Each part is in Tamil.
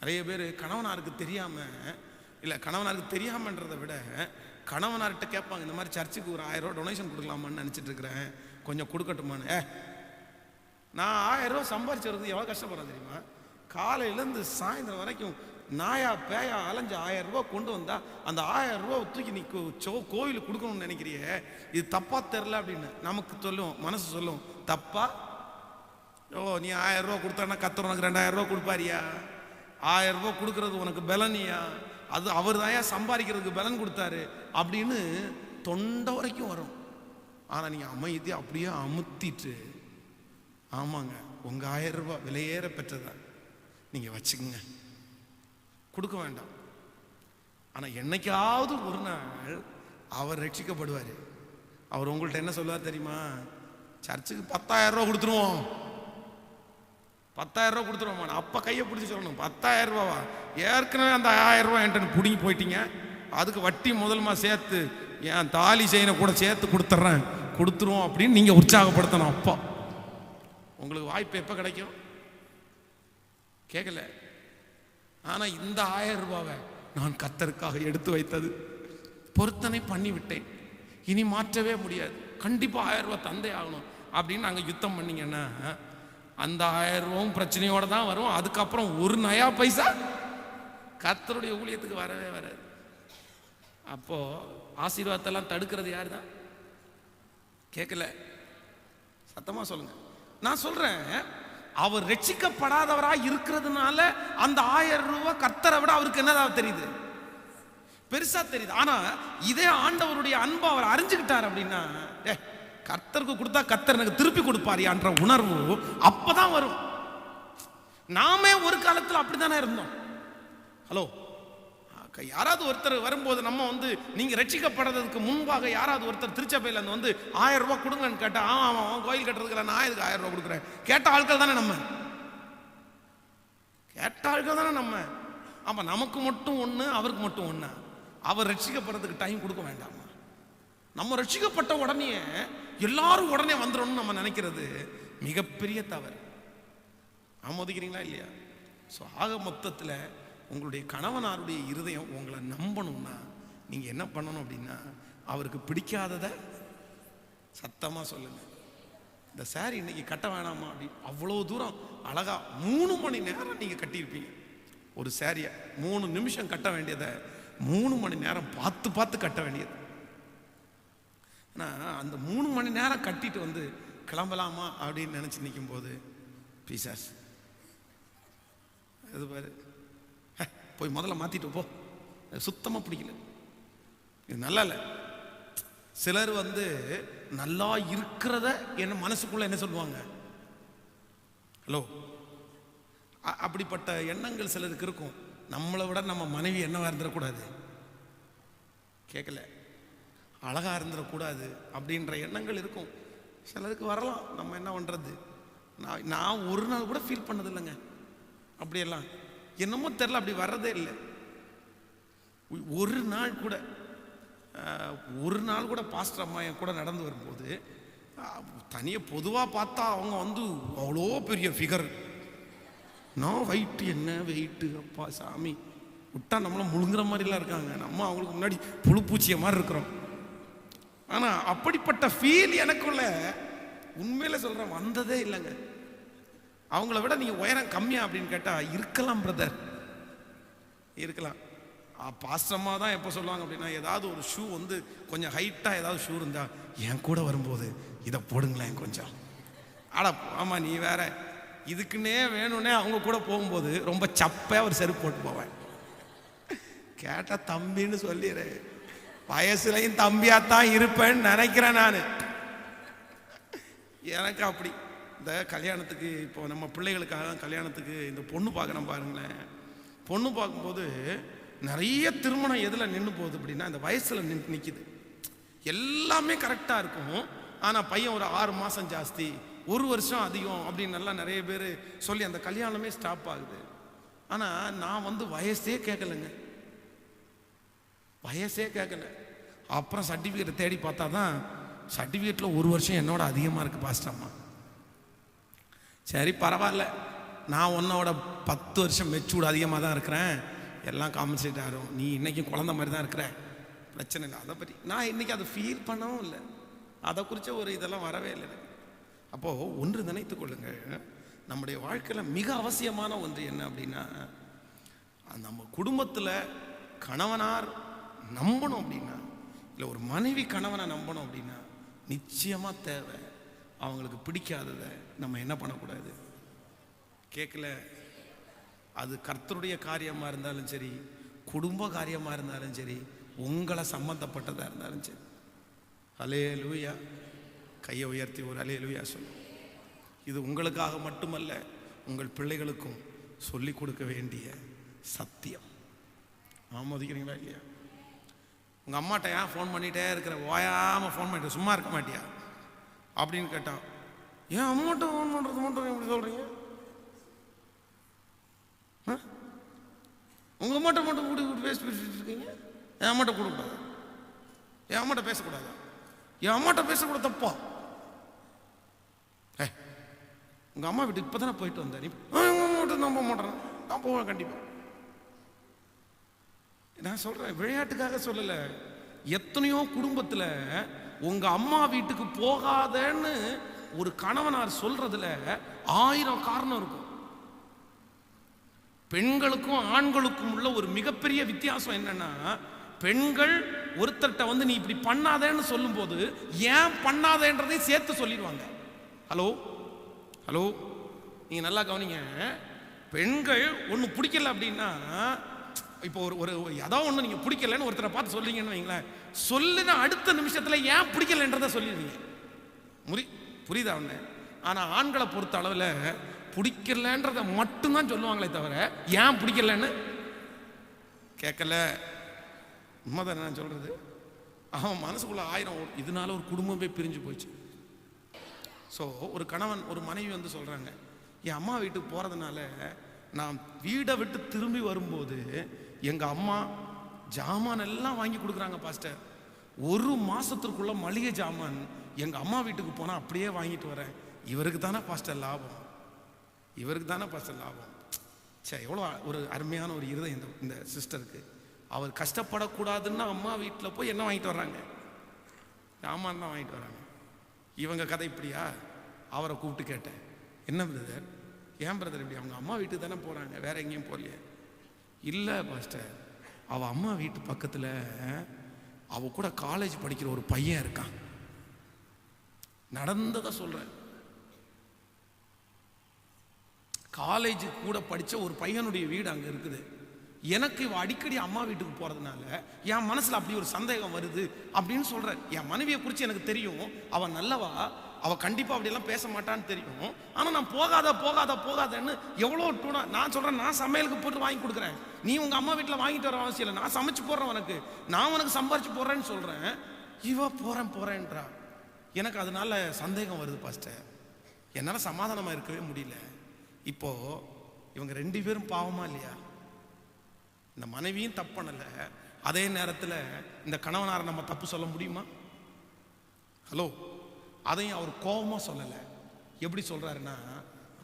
நிறைய பேர் கணவனாருக்கு தெரியாமல் இல்லை கணவனாருக்கு தெரியாமன்றதை விட கணவனார்கிட்ட கேட்பாங்க இந்த மாதிரி சர்ச்சுக்கு ஒரு ஆயிரம் ரூபா டொனேஷன் கொடுக்கலாமான்னு நினச்சிட்டு இருக்கிறேன் கொஞ்சம் கொடுக்கட்டுமான்னு. ஏ நான் ஆயிரம் ரூபா சம்பாரிச்சு எவ்வளோ கஷ்டப்படுறேன் தெரியுமா? காலையிலேருந்து சாயந்தரம் வரைக்கும் நாயா பேயா அலைஞ்சு ஆயிரம் ரூபா கொண்டு வந்தா அந்த ஆயிரம் ரூபா தூக்கி நீ சோ கோயிலுக்கு கொடுக்கணும்னு நினைக்கிறியே? இது தப்பா தெரில அப்படின்னு நமக்கு சொல்லும் மனசு சொல்லும். தப்பா? ஓ நீ ஆயிரம் ரூபா கொடுத்தானா கத்துறோம் உனக்கு ரெண்டாயிரம் ரூபா கொடுப்பாரியா? ஆயிரம் ரூபாய் கொடுக்கறது உனக்கு பலனியா? அது அவர் தாயா சம்பாதிக்கிறதுக்கு பலன் கொடுத்தாரு. அப்படின்னு தொண்டை வரைக்கும் வரும். ஆனால் நீங்கள் அமைதி அப்படியே அமுத்திட்டு ஆமாங்க உங்கள் ஆயிரம் ரூபாய் விலையேற பெற்றதா? நீங்கள் வச்சுக்கோங்க. கொடுக்க வேண்டாம். ஆனால் என்னைக்காவது ஒரு நாள் அவர் ரட்சிக்கப்படுவார். அவர் உங்கள்கிட்ட என்ன சொல்லுவார் தெரியுமா? சர்ச்சுக்கு பத்தாயிரம் ரூபா கொடுத்துருவோம். பத்தாயிரம் ரூபா கொடுத்துருவோம் அப்போ கையை பிடிச்சி சொல்லணும். பத்தாயிரம் ரூபாவா? ஏற்கனவே அந்த ஆயிரம் ரூபா என்கிட்ட பிடுங்கி போயிட்டீங்க. அதுக்கு வட்டி முதல்மா சேர்த்து என் தாலி செயினை கூட சேர்த்து கொடுத்துட்றேன் கொடுத்துருவோம் அப்படின்னு நீங்கள் உற்சாகப்படுத்தணும் அப்போ. உங்களுக்கு வாய்ப்பு எப்போ கிடைக்கும்? கேட்கல ஆனால் இந்த ஆயிரம் ரூபாவை நான் கத்தருக்காக எடுத்து வைத்தது. பொருத்தனை பண்ணி விட்டேன் இனி மாற்றவே முடியாது. கண்டிப்பாக ஆயிரம் ரூபாய் தந்தே ஆகணும். அப்படின்னு நாங்கள் யுத்தம் பண்ணீங்கன்னா அந்த ஆயிரம் ரூபாவும் பிரச்சனையோடு தான் வரும். அதுக்கப்புறம் ஒரு நயா பைசா கத்தருடைய ஊழியத்துக்கு வரவே வராது. அப்போது ஆசீர்வாதத்தெல்லாம் தடுக்கிறது யார் தான்? கேட்கல சத்தமாக சொல்லுங்க. நான் சொல்கிறேன் அவர் ரட்சிக்கப்படாதவராக இருக்கிறதுனால அந்த ஆயிரம் ரூபாய் கத்தரை விட அவருக்கு என்னதாக தெரியுது? பெருசாக தெரியுது. ஆனால் இதே ஆண்டவருடைய அன்பை அவர் அறிஞ்சுக்கிட்டார் அப்படின்னா ஏ கர்த்தருக்கு கொடுத்தா கர்த்தர் எனக்கு திருப்பி கொடுப்பாரியான்ற உணர்வு அப்பதான் வரும். நாமே ஒரு காலத்தில் அப்படித்தானே இருந்தோம். ஹலோ யாராவது ஒருத்தர் வரும்போது நம்ம வந்து நீங்க ரட்சிக்கப்படுறதுக்கு முன்பாக யாராவது ஒருத்தர் திருச்சபையில இருந்து வந்து ஆயிரம் ரூபாய் கொடுங்கன்னு கேட்டா ஆமா ஆமா கோயில் கட்டுறதுக்கு நான் இதுக்கு ஆயிரம் ரூபாய் கொடுக்குறேன்? கேட்ட ஆட்கள் தானே நம்ம. கேட்ட ஆட்கள் தானே நம்ம. ஆமா நமக்கு மட்டும் ஒண்ணு அவருக்கு மட்டும் ஒண்ணு. அவர் ரட்சிக்கப்படுறதுக்கு டைம் கொடுக்க வேண்டாமா? நம்ம ரட்சிக்கப்பட்ட உடனே எல்லாரும் உடனே வந்துடணும்னு நம்ம நினைக்கிறது மிகப்பெரிய தவறு. ஆமோதிக்கிறீங்களா இல்லையா? ஸோ ஆக மொத்தத்தில் உங்களுடைய கணவனாருடைய இருதயம் உங்களை நம்பணும்னா நீங்கள் என்ன பண்ணணும் அப்படின்னா அவருக்கு பிடிக்காததை சத்தமாக சொல்லுங்கள் இந்த சாரி இன்னைக்கு கட்ட வேணாமா அப்படின்னு அவ்வளோ தூரம் அழகா மூணு மணி நேரம் நீங்கள் கட்டியிருப்பீங்க. ஒரு சாரியை மூணு நிமிஷம் கட்ட வேண்டியதை மூணு மணி நேரம் பார்த்து பார்த்து கட்ட வேண்டியது. ஆனால் அந்த மூணு மணி நேரம் கட்டிட்டு வந்து கிளம்பலாமா அப்படின்னு நினச்சி நிற்கும் போது பீசாஸ் இது பாரு. போய் முதல்ல மாற்றிட்டு போ. சுத்தமாக பிடிக்கல. இது நல்லா இல்லை. சிலர் வந்து நல்லா இருக்கிறத என்ன மனசுக்குள்ள என்ன சொல்லுவாங்க? ஹலோ. அ- அப்படிப்பட்ட எண்ணங்கள் சிலருக்கு இருக்கும். நம்மளை விட நம்ம மனைவி என்னவாக இருந்துடக்கூடாது? கேட்கல அழகாக இருந்துடக்கூடாது அப்படின்ற எண்ணங்கள் இருக்கும். சிலருக்கு வரலாம். நம்ம என்ன பண்ணுறது நான் நான் ஒரு நாள் கூட ஃபீல் பண்ணது இல்லைங்க அப்படியெல்லாம். என்னமோ தெரில அப்படி வர்றதே இல்லை. ஒரு நாள் கூட ஒரு நாள் கூட பாஸ்டர் அம்மா என் கூட நடந்து வரும்போது தனியாக பொதுவாக பார்த்தா அவங்க வந்து அவ்வளோ பெரிய ஃபிகர் நான் வெயிட்டு என்ன வெயிட்டு அப்பா சாமி. விட்டா நம்மளாம் முழுங்குற மாதிரிலாம் இருக்காங்க. நம்ம அவங்களுக்கு முன்னாடி புழுப்பூச்சிய மாதிரி இருக்கிறோம். ஆனால் அப்படிப்பட்ட ஃபீல் எனக்குள்ள உண்மையில சொல்கிறேன் வந்ததே இல்லைங்க. அவங்கள விட நீங்கள் உயரம் கம்மியா அப்படின்னு கேட்டால் இருக்கலாம் பிரதர் இருக்கலாம். பாஸ்டமாக தான் எப்போ சொல்லுவாங்க அப்படின்னா ஏதாவது ஒரு ஷூ வந்து கொஞ்சம் ஹைட்டாக ஏதாவது ஷூ இருந்தா என் கூட வரும்போது இதை போடுங்களேன் கொஞ்சம். அட ஆமாம் நீ வேற. இதுக்குன்னே வேணும்னே அவங்க கூட போகும்போது ரொம்ப சப்பையாக ஒரு செருப்பு போட்டு போவேன். கேட்டா தம்பின்னு சொல்லிடு. வயசுலையும் தம்பியாத்தான் இருப்பேன்னு நினைக்கிறேன் நான். எனக்கு அப்படி. இந்த கல்யாணத்துக்கு இப்போ நம்ம பிள்ளைகளுக்காக கல்யாணத்துக்கு இந்த பொண்ணு பார்க்குறோம் பாருங்களேன். பொண்ணு பார்க்கும்போது நிறைய திருமணம் எதில் நின்று போகுது அப்படின்னா இந்த வயசில் நின்று நிற்கிது எல்லாமே கரெக்டாக இருக்கும். ஆனால் பையன் ஒரு ஆறு மாதம் ஜாஸ்தி ஒரு வருஷம் அதிகம் அப்படின்னு நல்லா நிறைய பேர் சொல்லி அந்த கல்யாணமே ஸ்டாப் ஆகுது. ஆனால் நான் வந்து வயசே கேட்கலைங்க வயசே கேட்கல அப்புறம் சர்டிஃபிகேட்டை தேடி பார்த்தா தான் சர்டிஃபிகேட்டில் ஒரு வருஷம் என்னோட அதிகமாக இருக்குது பாஸ்டம்மா சரி பரவாயில்ல. நான் உன்னோட பத்து வருஷம் மெச்சூர்டு அதிகமாக தான் இருக்கிறேன். எல்லாம் காம்பன்சேட் ஆகும் நீ இன்றைக்கும் குழந்த மாதிரி தான் இருக்கிற. பிரச்சனை இல்லை. அதை பற்றி நான் இன்றைக்கி அதை ஃபீல் பண்ணவும் இல்லை. அதை குறித்த ஒரு இதெல்லாம் வரவே இல்லை அப்போது ஒன்று நினைத்து கொள்ளுங்கள். நம்முடைய வாழ்க்கையில் மிக அவசியமான ஒன்று என்ன அப்படின்னா நம்ம குடும்பத்தில் கணவனார் நம்பணும் அப்படின்னா இல்லை ஒரு மனைவி கணவனை நம்பணும் அப்படின்னா நிச்சயமாக தேவை. அவங்களுக்கு பிடிக்காததை நம்ம என்ன பண்ணக்கூடாது? கேட்கல அது கர்த்தருடைய காரியமாக இருந்தாலும் சரி குடும்ப காரியமாக இருந்தாலும் சரி உங்களை சம்மந்தப்பட்டதாக இருந்தாலும் சரி. அலே லூயா கையை உயர்த்தி ஒரு அலே லூயா சொல்லும் இது உங்களுக்காக மட்டுமல்ல உங்கள் பிள்ளைகளுக்கும் சொல்லிக் கொடுக்க வேண்டிய சத்தியம். ஆமோதிக்கிறீங்களா இல்லையா? உங்கள் அம்மாட்ட ஏன் ஃபோன் பண்ணிகிட்டே இருக்கிற? ஓயாமல் ஃபோன் பண்ணிட்டு சும்மா இருக்க மாட்டியா? அப்படின்னு கேட்டான். ஏன் அம்மாட்ட ஃபோன் பண்ணுறது மட்டும் எப்படி சொல்கிறீங்க உங்கள் அம்மாட்ட மட்டும் கூடி கூட்டி பேசி பேசிட்டு இருக்கீங்க? என் அம்மாட்ட கூடக்கூடாது? என் அம்மாட்ட பேசக்கூடாதா? என் அம்மாட்ட பேசக்கூட தப்பா? ஏ உங்கள் அம்மா வீட்டுக்கு இப்போ தானே போயிட்டு வந்தேன் நீ "ஆ, எங்க மட்டும் வீட்டுக்கு நம்ப மாட்டேன் நான் போவேன் கண்டிப்பாக நான் சொல்கிறேன் விளையாட்டுக்காக சொல்லலை. எத்தனையோ குடும்பத்தில் உங்கள் அம்மா வீட்டுக்கு போகாதன்னு ஒரு கணவனார் சொல்றதுல ஆயிரம் காரணம் இருக்கும். பெண்களுக்கும் ஆண்களுக்கும் உள்ள ஒரு மிகப்பெரிய வித்தியாசம் என்னன்னா பெண்கள் ஒருத்தர்கிட்ட வந்து நீ இப்படி பண்ணாதேன்னு சொல்லும்போது ஏன் பண்ணாதேன்றதையும் சேர்த்து சொல்லிடுவாங்க. ஹலோ? ஹலோ? நீங்க நல்லா கவனிங்க. பெண்கள் ஒன்று பிடிக்கல அப்படின்னா இப்போ ஒரு ஒரு ஏதோ ஒன்று நீங்கள் பிடிக்கலன்னு ஒருத்தரை பார்த்து சொல்லிங்கன்னு வைங்களேன். சொல்லுன அடுத்த நிமிஷத்தில் ஏன் பிடிக்கலன்றதை சொல்லிடுவீங்க. முறி புரியுதா ஒன்று ஆனால் ஆண்களை பொறுத்த அளவில் பிடிக்கலன்றதை மட்டும்தான் சொல்லுவாங்களே தவிர ஏன் பிடிக்கலன்னு? கேட்கல. உண்மைதான் நான் சொல்கிறது அவன் மனசுக்குள்ளே ஆயிரம் இதனால ஒரு குடும்பமே பிரிஞ்சு போச்சு. ஸோ ஒரு கணவன் ஒரு மனைவி வந்து சொல்கிறாங்க என் அம்மா வீட்டுக்கு போகிறதுனால நான் வீடை விட்டு திரும்பி வரும்போது எங்கள் அம்மா ஜாமான் எல்லாம் வாங்கி கொடுக்குறாங்க பாஸ்டர். ஒரு மாதத்திற்குள்ள மளிகை ஜாமான் எங்கள் அம்மா வீட்டுக்கு போனால் அப்படியே வாங்கிட்டு வரேன். இவருக்கு தானே பாஸ்டர் லாபம். இவருக்கு தானே பாஸ்டர் லாபம். சே எவ்வளோ ஒரு அருமையான ஒரு இருதயம் இந்த இந்த சிஸ்டருக்கு. அவர் கஷ்டப்படக்கூடாதுன்னு அம்மா வீட்டில் போய் என்ன வாங்கிட்டு வர்றாங்க? ஜாமான் தான் வாங்கிட்டு வராங்க இவங்க கதை இப்படியா? அவரை கூப்பிட்டு கேட்டேன். என்ன பிரதர் ஏன் பிரதர் இப்படி? அவங்க அம்மா வீட்டுக்கு தானே போகிறாங்க வேற எங்கேயும் போகலையே. இல்லை பாஸ்டர் அவள் அம்மா வீட்டு பக்கத்தில் அவ கூட காலேஜ் படிக்கிற ஒரு பையன் இருக்கான். நடந்ததை சொல்கிறேன் காலேஜ் கூட படித்த ஒரு பையனுடைய வீடு அங்கே இருக்குது. எனக்கு இவ அடிக்கடி அம்மா வீட்டுக்கு போகிறதுனால என் மனசில் அப்படி ஒரு சந்தேகம் வருது அப்படின்னு சொல்கிறேன் என் மனைவியை குறித்து எனக்கு தெரியும். அவன் நல்லவா? அவள் கண்டிப்பாக அப்படியெல்லாம் பேச மாட்டான்னு தெரியும். ஆனால் நான் போகாத போகாத போகாதன்னு எவ்வளோ டூனா நான் சொல்கிறேன் நான் சமையலுக்கு போட்டு வாங்கி கொடுக்குறேன். நீ உங்கள் அம்மா வீட்டில் வாங்கிட்டு வர அவசியம் இல்லை. நான் சமைச்சு போடுறேன் உனக்கு. நான் உனக்கு சம்பாரிச்சு போடுறேன்னு சொல்கிறேன் இவ போகிறேன் போகிறேன்றா எனக்கு அதனால சந்தேகம் வருது பாஸ்டர் என்னால் சமாதானமாக இருக்கவே முடியல. இப்போ இவங்க ரெண்டு பேரும் பாவமா இல்லையா? இந்த மனைவியும் தப்பு அதே நேரத்தில் இந்த கணவனாரை நம்ம தப்பு சொல்ல முடியுமா? ஹலோ அதையும் அவர் கோபமாக சொல்லலை. எப்படி சொல்கிறாருன்னா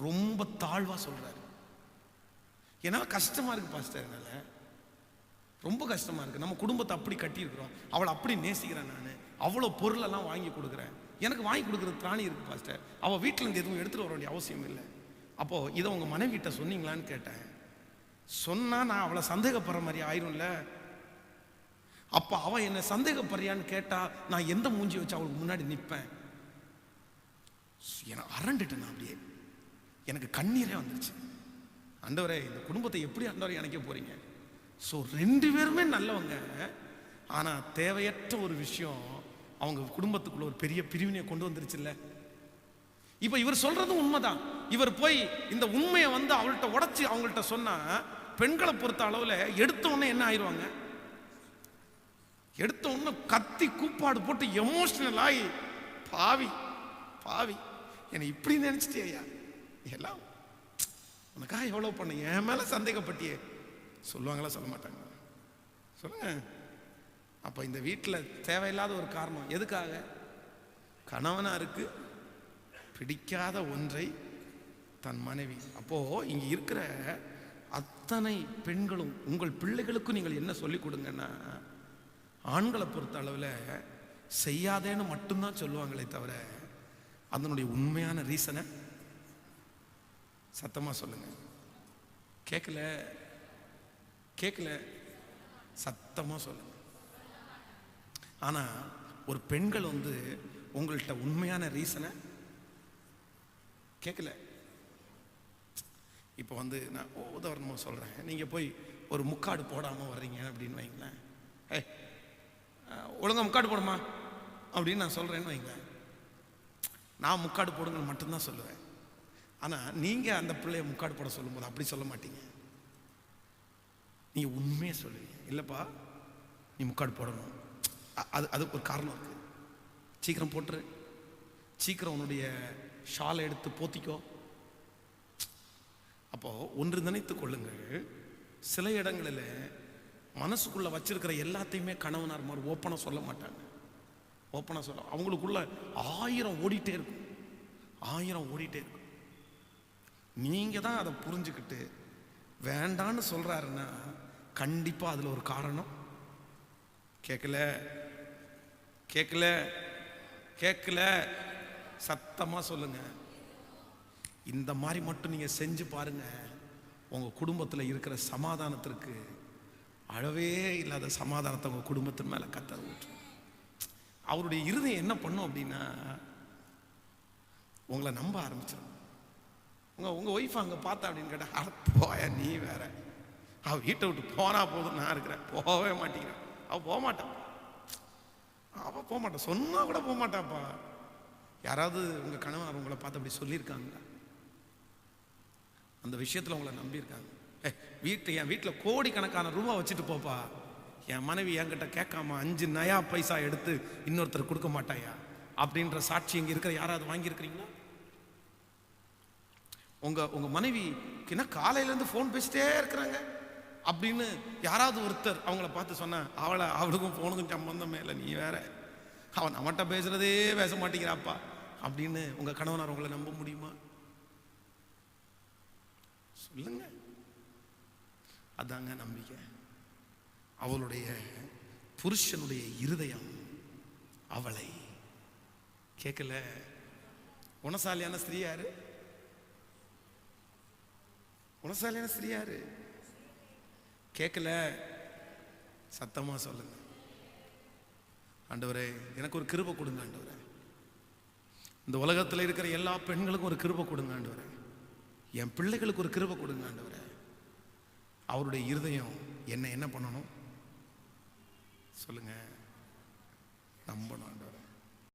ரொம்ப தாழ்வாக சொல்கிறாரு என்னால் கஷ்டமாக இருக்கு பாஸ்டர் என்னால். ரொம்ப கஷ்டமாக இருக்குது நம்ம குடும்பத்தை அப்படி கட்டியிருக்கிறோம். அவளை அப்படி நேசிக்கிறேன் நான். அவ்வளோ பொருளெல்லாம் வாங்கி கொடுக்குறேன். எனக்கு வாங்கி கொடுக்குறது திராணி இருக்குது பாஸ்டர் அவள் வீட்டில் இருந்து எதுவும் எடுத்துகிட்டு வர வேண்டிய அவசியம் இல்லை. அப்போ இதை உங்கள் மனைவிட்ட சொன்னீங்களான்னு கேட்டேன். சொன்னால் நான் அவளை சந்தேகப்படுற மாதிரி ஆயிரும்ல. அப்போ அவள் என்னை சந்தேகப்படுறியான்னு கேட்டால் நான் எந்த மூஞ்சி வச்சு அவளுக்கு முன்னாடி நிற்பேன் எனக்கு அரண்டுட்டேன் நான் அப்படியே. எனக்கு கண்ணீரே வந்துருச்சு. அந்தவரை இந்த குடும்பத்தை எப்படி அந்தவரை இணைக்க போறீங்க? ஸோ ரெண்டு பேருமே நல்லவங்க. ஆனால் தேவையற்ற ஒரு விஷயம் அவங்க குடும்பத்துக்குள்ள ஒரு பெரிய பிரிவினையை கொண்டு வந்துருச்சுல்ல. இப்போ இவர் சொல்றதும் உண்மைதான். இவர் போய் இந்த உண்மையை வந்து அவள்கிட்ட உடச்சி அவங்கள்ட்ட சொன்னா பெண்களை பொறுத்த அளவில் எடுத்த உடனே என்ன ஆயிடுவாங்க எடுத்த உடனே கத்தி கூப்பாடு போட்டு எமோஷனல் ஆகி பாவி பாவி. என்னை இப்படி நினச்சிட்டியா எல்லாம். உனக்காக எவ்வளோ பண்ண? என் மேலே சந்தேகப்பட்டியே. சொல்லுவாங்களா சொல்ல மாட்டாங்க. சொல்லுங்க. அப்போ இந்த வீட்டில் தேவையில்லாத ஒரு காரணம் எதுக்காக? கணவனாருக்கு பிடிக்காத ஒன்றை தன் மனைவி. அப்போது இங்கே இருக்கிற அத்தனை பெண்களும் உங்கள் பிள்ளைகளுக்கும் நீங்கள் என்ன சொல்லிக் கொடுங்கன்னா ஆண்களை பொறுத்த அளவில் செய்யாதேன்னு மட்டும்தான் சொல்லுவாங்களே தவிர அதனுடைய உண்மையான ரீசனை சத்தமா சொல்லுங்க. கேட்கல கேட்கல சத்தமா சொல்லுங்க. ஆனா ஒரு பெண்கள் வந்து உங்கள்கிட்ட உண்மையான ரீசனை கேட்கல இப்போ வந்து நான் உதாரணமாக சொல்கிறேன் நீங்கள் போய் ஒரு முக்காடு போடாமல் வர்றீங்க அப்படின்னு வைங்களேன். ஏய் ஒழுங்கா முக்காடு போடுமா? அப்படின்னு நான் சொல்கிறேன்னு வைங்களேன். நான் முக்காடு போடுங்க மட்டும்தான் சொல்லுவேன். ஆனால் நீங்கள் அந்த பிள்ளைய முக்காடு போட சொல்லும்போது அப்படி சொல்ல மாட்டீங்க. நீங்கள் உண்மையை சொல்லுவீங்க. இல்லைப்பா நீ முக்காடு போடணும். அது அது ஒரு காரணம் இருக்குது சீக்கிரம் போட்டுரு. சீக்கிரம் உன்னுடைய ஷாலை எடுத்து போத்திக்கோ. அப்போது ஒன்று நினைத்து கொள்ளுங்கள். சில இடங்களில் மனசுக்குள்ளே வச்சிருக்கிற எல்லாத்தையுமே கணவனார் மாதிரி ஓப்பனாக சொல்ல மாட்டாங்க. ஓப்பனாக சொல்ல அவங்களுக்குள்ள ஆயிரம் ஓடிட்டே இருக்கும். ஆயிரம் ஓடிட்டே இருக்கும். நீங்கள் தான் அதை புரிஞ்சுக்கிட்டு வேண்டான்னு சொல்கிறாருன்னா கண்டிப்பாக அதில் ஒரு காரணம். கேட்கல கேட்கல கேட்கல சத்தமாக சொல்லுங்க. இந்த மாதிரி மட்டும் நீங்கள் செஞ்சு பாருங்க. உங்கள் குடும்பத்தில் இருக்கிற சமாதானத்திற்கு அளவே இல்லாத சமாதானத்தை உங்கள் குடும்பத்தின் மேலே கத்த ஊற்றும். அவருடைய இருதயம் என்ன பண்ணும் அப்படின்னா உங்களை நம்ப ஆரம்பிச்சிடும் உங்க உங்க ஒய்ஃப் அங்க பார்த்தா அப்படின்னு கேட்டா அட போயா நீ வேற. அவ வீட்டை விட்டு போனா போதும் நான் இருக்கிறேன். போகவே மாட்டேங்கிறேன். அவ போக மாட்டான் அவ போக மாட்டான் சொன்னா கூட போக மாட்டாப்பா யாராவது உங்க கணவன் உங்களை பார்த்து அப்படி சொல்லியிருக்காங்களா? அந்த விஷயத்துல உங்களை நம்பியிருக்காங்க. ஏ என் வீட்டில் கோடிக்கணக்கான ரூபா வச்சுட்டு போப்பா. என் மனைவி என்கிட்ட கேட்காம அஞ்சு நயா பைசா எடுத்து இன்னொருத்தர் கொடுக்க மாட்டாயா? அப்படின்ற சாட்சி இங்கே இருக்கிற யாராவது வாங்கியிருக்கிறீங்களா? உங்க உங்க மனைவி என்ன காலையில இருந்து ஃபோன் பேசிட்டே இருக்கிறாங்க. அப்படின்னு யாராவது ஒருத்தர் அவங்கள பார்த்து சொன்ன அவளை அவளுக்கும் ஃபோனுக்கும் சம்பந்தமே இல்லை நீ வேற. அவன் நம்மகிட்ட பேசுறதே பேச மாட்டேங்கிறாப்பா. அப்படின்னு உங்க கணவனார் உங்களை நம்ப முடியுமா? சொல்லுங்க. அதாங்க நம்பிக்கை. அவளுடைய புருஷனுடைய இருதயம் அவளை கேட்கல. குணசாலியான ஸ்திரீ யாரு? குணசாலியான ஸ்திரீ யாரு? கேட்கல. சத்தமாக சொல்லுங்க. ஆண்டவரே எனக்கு ஒரு கிருபை கொடுங்க ஆண்டவரே. இந்த உலகத்தில் இருக்கிற எல்லா பெண்களுக்கும் ஒரு கிருபை கொடுங்க ஆண்டவரே. என் பிள்ளைகளுக்கு ஒரு கிருபை கொடுங்க ஆண்டவரே. அவருடைய இருதயம் என்ன என்ன பண்ணணும்? சொல்லுங்க. நம்பணும் ஆண்டவரே.